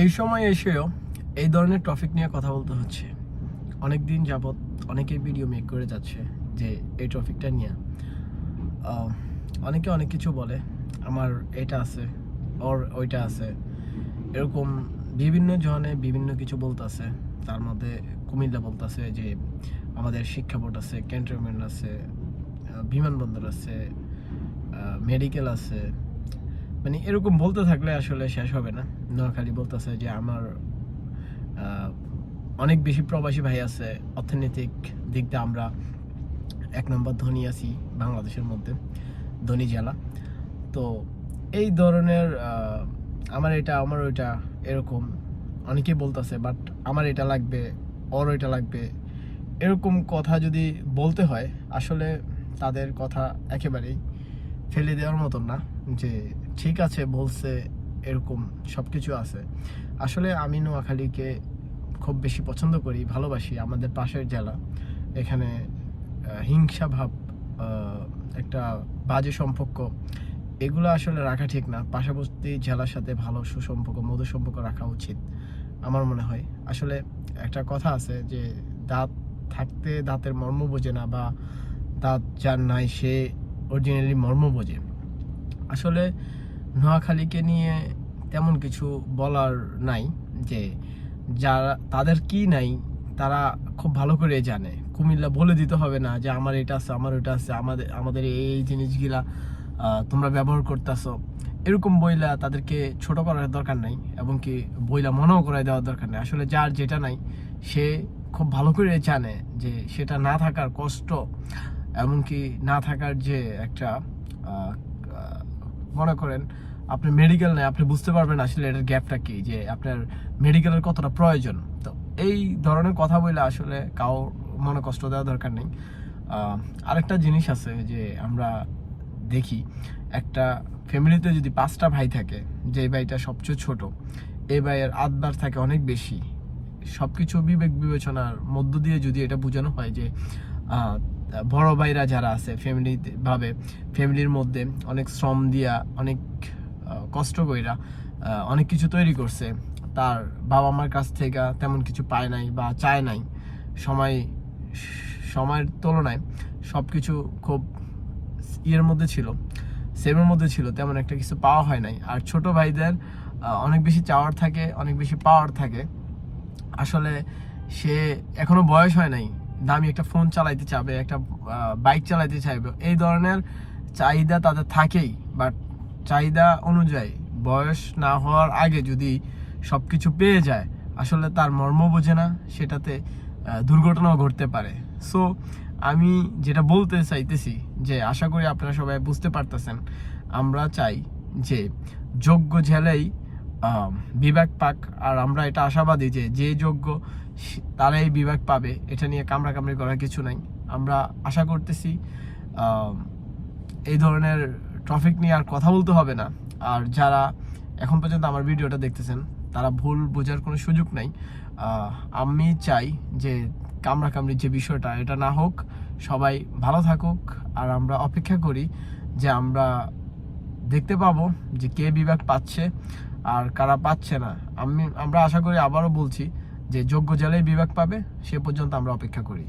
এই সময় এসেও এই ধরনের টপিক নিয়ে কথা বলতে হচ্ছে। অনেক দিন যাবৎ অনেকেই ভিডিও মেক করে যাচ্ছে যে এই টপিকটা নিয়ে। অনেকে অনেক কিছু বলে, আমার এটা আছে, ওর ওইটা আছে। এরকম বিভিন্ন জনে বিভিন্ন কিছু বলতেছে, তার মধ্যে কুমিল্লা বলতেছে যে আমাদের শিক্ষা বোর্ড আছে ক্যান্টনমেন্ট আছে বিমানবন্দর আছে মেডিকেল আছে মানে এরকম বলতে থাকলে আসলে শেষ হবে না। নোয়াখালী বলতেছে যে আমার অনেক বেশি প্রবাসী ভাই আছে, অর্থনৈতিক দিক দিয়ে আমরা এক নম্বর ধনী আছি বাংলাদেশের মধ্যে, ধনী জেলা। তো এই ধরনের আমার এটা, আমার ওইটা এরকম, অনেকেই বলতেছে বাট আমার এটা লাগবে, ওর ওইটা লাগবে। এরকম কথা যদি বলতে হয়, আসলে তাদের কথা একেবারেই ফেলে দেওয়ার মতন না, যে ঠিক আছে বলছে এরকম সব কিছু আছে। আসলে আমি নোয়াখালীকে খুব বেশি পছন্দ করি ভালোবাসি আমাদের পাশের জেলা। এখানে আহ, হিংসা ভাব একটা বাজে সম্পর্ক এগুলো আসলে রাখা ঠিক না। পার্শ্ববর্তী জেলার সাথে ভালো সুসম্পর্ক মধু সম্পর্ক রাখা উচিত আমার মনে হয়। আসলে একটা কথা আছে যে দাঁত থাকতে দাঁতের মর্ম বোঝে না বা দাঁত যার নাই সে অরিজিনালি মর্ম বোঝে। আসলে নোয়াখালীকে নিয়ে তেমন কিছু বলার নাই যে যারা, তাদের কি নাই, তারা খুব ভালো করে জানে। কুমিল্লা বলে দিতে হবে না যে আমার এটা আছে, আমার ওটা আছে, আমাদের আমাদের এই জিনিসগুলা তোমরা ব্যবহার করতেছো। এরকম বইলা তাদেরকে ছোট করার দরকার নাই এবং কি বইলা মনেও করাই দেওয়ার দরকার নেই। আসলে যার যেটা নাই, সে খুব ভালো করে জানে যে সেটা না থাকার কষ্ট, এমনকি না থাকার যে একটা মনে করেন আপনি মেডিকেল নেই, আপনি বুঝতে পারবেন আসলে এটার গ্যাপটা কি, যে আপনার মেডিকেলের কতটা প্রয়োজন। তো এই ধরনের কথা বলে আসলে কাউ মনে কষ্ট দেওয়া দরকার নেই। আরেকটা জিনিস আছে যে আমরা দেখি, একটা ফ্যামিলিতে যদি পাঁচটা ভাই থাকে, যে ভাইটা সবচেয়ে ছোট এই ভাইয়ের আদবার থাকে অনেক বেশি। সব কিছু বিবেক বিবেচনার মধ্য দিয়ে যদি এটা বোঝানো হয় যে বড় ভাইরা যারা আছে ফ্যামিলি ভাবে ফ্যামিলির মধ্যে অনেক শ্রম দিয়া, অনেক কষ্ট কইরা অনেক কিছু তৈরি করছে। তার বাবা মার কাছ থেকে তেমন কিছু পায় নাই বা চায় নাই। সময়, সময়ের তুলনায় সব কিছু খুব ইয়ের মধ্যে ছিল সেমের মধ্যে ছিল, তেমন একটা কিছু পাওয়া হয় নাই। আর ছোট ভাইদের অনেক বেশি চাওয়ার থাকে, অনেক বেশি পাওয়ার থাকে। আসলে সে এখনও বয়স হয় নাই। দামি একটা ফোন চালাইতে চাবে, একটা বাইক চালাইতে চাইবে, এই ধরনের চাহিদা তাদের থাকেই। বাট চাহিদা অনুযায়ী বয়স না হওয়ার আগে যদি সব কিছু পেয়ে যায়, আসলে তার মর্ম বোঝে না, সেটাতে দুর্ঘটনাও ঘটতে পারে। সো আমি যেটা বলতে চাইতেছি যে, আশা করি আপনারা সবাই বুঝতে পারতেছেন, আমরা চাই যে, যোগ্য ঝেলেই বিভাগ পাক। আর আমরা এটা আশাবাদী যে যে যোগ্য তারাই বিভাগ পাবে। এটা নিয়ে কামড়াকামড়ি করার কিছু নাই। আমরা আশা করতেছি এই ধরনের টপিক নিয়ে আর কথা বলতে হবে না। আর যারা এখন পর্যন্ত আমার ভিডিওটা দেখতেছেন, তারা ভুল বোঝার কোনো সুযোগ নাই। আমি চাই যে কামড়াকামড়ির যে বিষয়টা, এটা না হোক, সবাই ভালো থাকুক। আর আমরা অপেক্ষা করি যে আমরা দেখতে পাবো যে কে বিভাগ পাচ্ছে। আর কারা পাচ্ছে না। আমি, আমরা আশা করি আবারও বলছি যে যোগ্য জেলায় বিভাগ পাবে, সে পর্যন্ত আমরা অপেক্ষা করি।